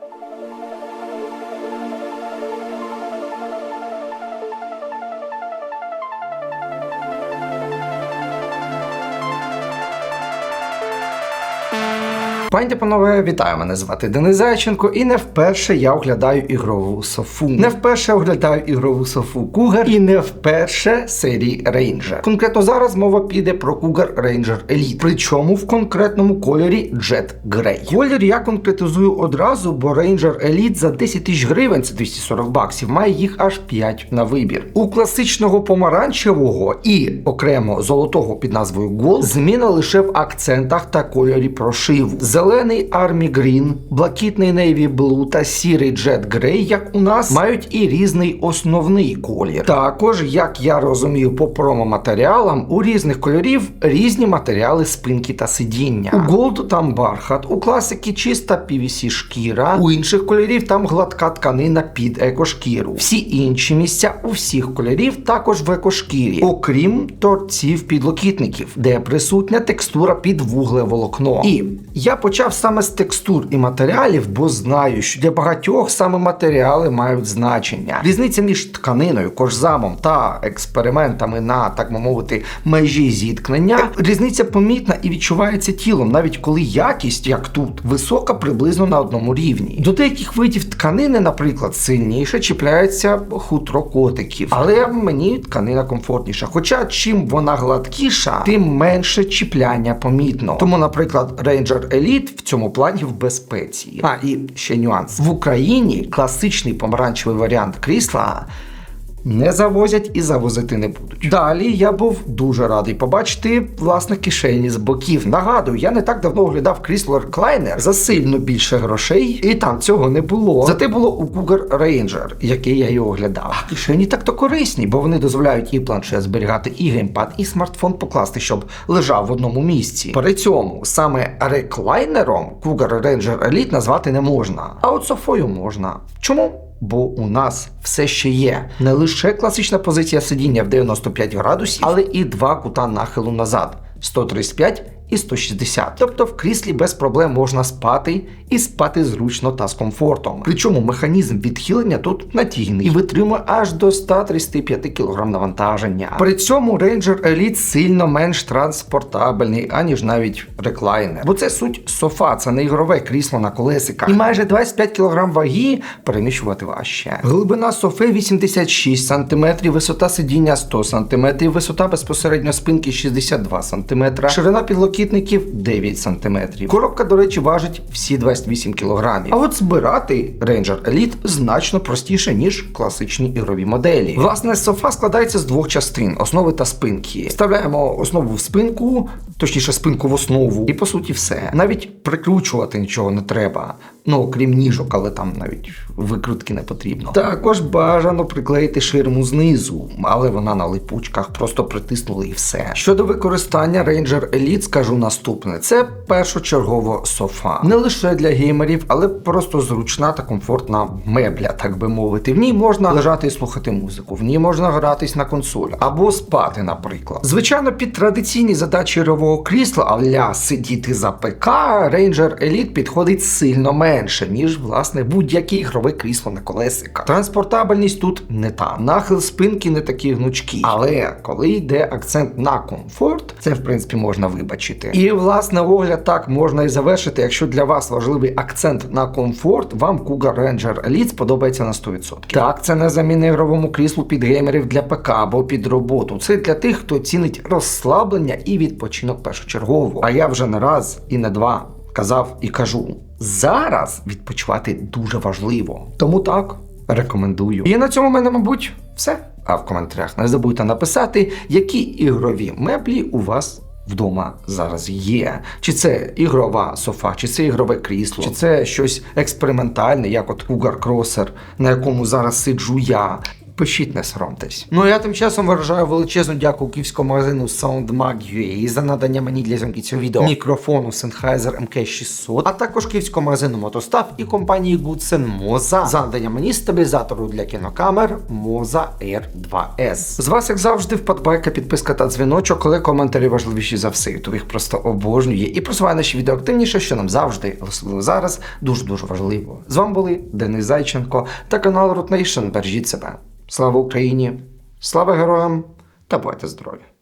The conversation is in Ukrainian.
Thank you. Пані панове, вітаю! Мене звати Денис Зайченко, і не вперше я оглядаю ігрову софу. Не вперше оглядаю ігрову софу Cougar і не вперше серії Ranger. Конкретно зараз мова піде про Cougar Ranger Elite, причому в конкретному кольорі Jet Grey. Колір я конкретизую одразу, бо Ranger Elite за 10 тисяч гривень, це 240 баксів, має їх аж 5 на вибір. У класичного помаранчевого і окремо золотого під назвою Gold зміна лише в акцентах та кольорі прошиву. Зелений Army Green, блакитний Navy Blue та сірий Jet Grey, як у нас, мають і різний основний колір. Також, як я розумію, по промоматеріалам у різних кольорів різні матеріали спинки та сидіння. У Gold там бархат, у класики чиста PVC шкіра, у інших кольорів там гладка тканина під екошкіру. Всі інші місця у всіх кольорів також в екошкірі, окрім торців підлокітників, де присутня текстура під вуглеволокно. І я почав саме з текстур і матеріалів, бо знаю, що для багатьох саме матеріали мають значення. Різниця між тканиною, кожзамом та експериментами на, так би мовити, межі зіткнення. Різниця помітна і відчувається тілом, навіть коли якість, як тут, висока приблизно на одному рівні. До деяких видів тканини, наприклад, сильніше чіпляється хутро котиків, але мені тканина комфортніша. Хоча чим вона гладкіша, тим менше чіпляння помітно. Тому, наприклад, Ranger Elite в цьому плані в безпеці. А і ще нюанс в Україні класичний помаранчевий варіант крісла. Не завозять і завозити не будуть. Далі я був дуже радий побачити власне кишені з боків. Нагадую, я не так давно оглядав крісло Recliner за сильно більше грошей, і там цього не було. Зате було у Cougar Ranger, яке я і оглядав. А кишені так то корисні, бо вони дозволяють і планшет зберігати, і геймпад, і смартфон покласти, щоб лежав в одному місці. При цьому саме реклайнером Cougar Ranger Elite назвати не можна. А от софою можна. Чому? Бо у нас все ще є не лише класична позиція сидіння в 95 градусів, але і два кута нахилу назад. 135 і 160. Тобто в кріслі без проблем можна спати і спати зручно та з комфортом. Причому механізм відхилення тут надійний і витримує аж до 135 кг навантаження. При цьому Ranger Elite сильно менш транспортабельний, аніж навіть реклайнер. Бо це суть софа, це не ігрове крісло на колесиках. І майже 25 кг ваги переміщувати важче. Глибина софи 86 см, висота сидіння 100 см, висота безпосередньо спинки 62 см, ширина підлокітників 9 см. Коробка, до речі, важить всі 28 кг. А от збирати Ranger Elite значно простіше, ніж класичні ігрові моделі. Власне, софа складається з двох частин основи та спинки. Вставляємо основу в спинку, точніше спинку в основу, і по суті все. Навіть прикручувати нічого не треба. Ну, окрім ніжок, але там навіть викрутки не потрібно. Також бажано приклеїти ширму знизу, але вона на липучках, просто притиснули і все. Щодо використання Ranger Elite, скажу наступне: це першочергово софа. Не лише для геймерів, але просто зручна та комфортна мебля, так би мовити. В ній можна лежати і слухати музику, в ній можна гратись на консолях або спати, наприклад. Звичайно, під традиційні задачі ігрового крісла, аля сидіти за ПК, Ranger Elite підходить сильно менше, ніж власне будь-яке ігрове крісло на колесиках. Транспортабельність тут не та. Нахил спинки не такі гнучкі. Але коли йде акцент на комфорт, це в принципі можна вибачити. І власне огляд так можна і завершити. Якщо для вас важливий акцент на комфорт, вам Cougar Ranger Elite сподобається на 100%. Так, це не заміна ігровому кріслу під геймерів для ПК або під роботу. Це для тих, хто цінить розслаблення і відпочинок першочергово. А я вже не раз і не два казав і кажу: зараз відпочивати дуже важливо. Тому так, рекомендую. І на цьому в мене, мабуть, все. А в коментарях не забудьте написати, які ігрові меблі у вас вдома зараз є. Чи це ігрова софа, чи це ігрове крісло, чи це щось експериментальне, як от Угар Кросер, на якому зараз сиджу я. Пишіть, не соромтесь. Ну я тим часом виражаю величезну дяку київському магазину SoundMag.ua за надання мені для зйомки цього відео мікрофону Sennheiser MK600, а також київському магазину Мотостав і компанії Goodsen Moza за надання мені стабілізатору для кінокамер Moza R2S. З вас, як завжди, вподобайка, підписка та дзвіночок, коли коментарі важливіші за все. Ютуб їх просто обожнює і просуває наші відео активніше, що нам завжди, особливо зараз, дуже дуже важливо. З вами були Денис Зайченко та канал Root Nation. Бережіть себе. Слава Україні! Слава героям та будьте здорові!